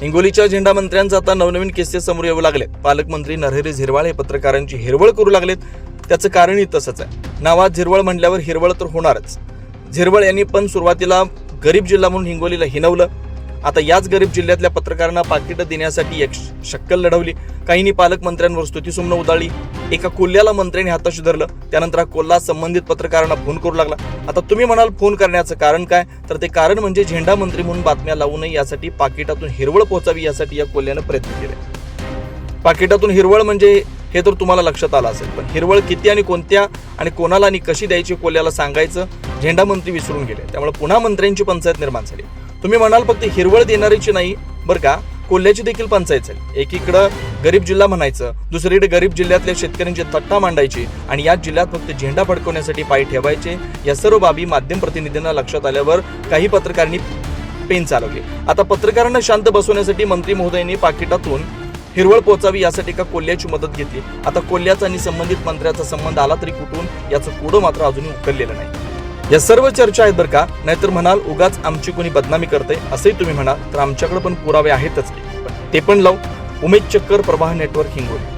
हिंगोलीच्या झेंडा मंत्र्यांचा आता नवनवीन किस्से समोर येऊ लागलेत पालकमंत्री नरहरी झिरवाळ हे पत्रकारांची हिरवळ करू लागलेत. त्याचं कारणही तसंच आहे. नावात झिरवळ म्हणल्यावर हिरवळ तर होणारच. झिरवळ यांनी पण सुरुवातीला गरीब जिल्हा म्हणून हिंगोलीला हिनवलं. आता याच गरीब जिल्ह्यातल्या पत्रकारांना पाकिटं देण्यासाठी एक शक्कल लढवली. काहींनी पालकमंत्र्यांवर स्तुतीसुम्न उदाळली एका कोल्ह्याला मंत्र्यांनी हाताशी धरलं. त्यानंतर हा कोल्हा संबंधित पत्रकारांना फोन करू लागला. आता तुम्ही म्हणाल फोन करण्याचं कारण काय? तर ते कारण म्हणजे झेंडा मंत्री म्हणून बातम्या लावू नये यासाठी पाकिटातून हिरवळ पोहोचावी यासाठी या कोल्ह्यानं प्रयत्न केले. पाकिटातून हिरवळ म्हणजे हे तर तुम्हाला लक्षात आलं असेल पण हिरवळ किती आणि कोणत्या आणि कोणाला आणि कशी द्यायची कोल्ह्याला सांगायचं? झेंडा मंत्री विसरून गेले. त्यामुळे पुन्हा मंत्र्यांची पंचायत निर्माण झाली. तुम्ही म्हणाल फक्त हिरवळ देणारीची नाही बरं का? कोल्ह्याची देखील पंचायत झाली. एकीकडं गरीब जिल्हा म्हणायचं दुसरीकडे गरीब जिल्ह्यातल्या शेतकऱ्यांची थट्टा मांडायची आणि या जिल्ह्यात फक्त झेंडा फडकवण्यासाठी पाय ठेवायचे या सर्व बाबी माध्यम प्रतिनिधींना लक्षात आल्यावर काही पत्रकारांनी पेन चालवली. आता पत्रकारांना शांत बसवण्यासाठी मंत्री महोदयांनी पाकिटातून हिरवळ पोचावी यासाठी एका कोल्ह्याची मदत घेतली. आता कोल्ह्याचा आणि संबंधित मंत्र्याचा संबंध आला तरी कुठून याचं कुडं मात्र अजूनही उकललेलं नाही. या सर्व चर्चा आहेत बरं का. नाहीतर म्हणाल उगाच आमची कोणी बदनामी करते. असंही तुम्ही म्हणाल तर आमच्याकडे पण पुरावे आहेतच. ते पण लावू. उमेद चक्कर प्रवाह नेटवर्क हिंगोली.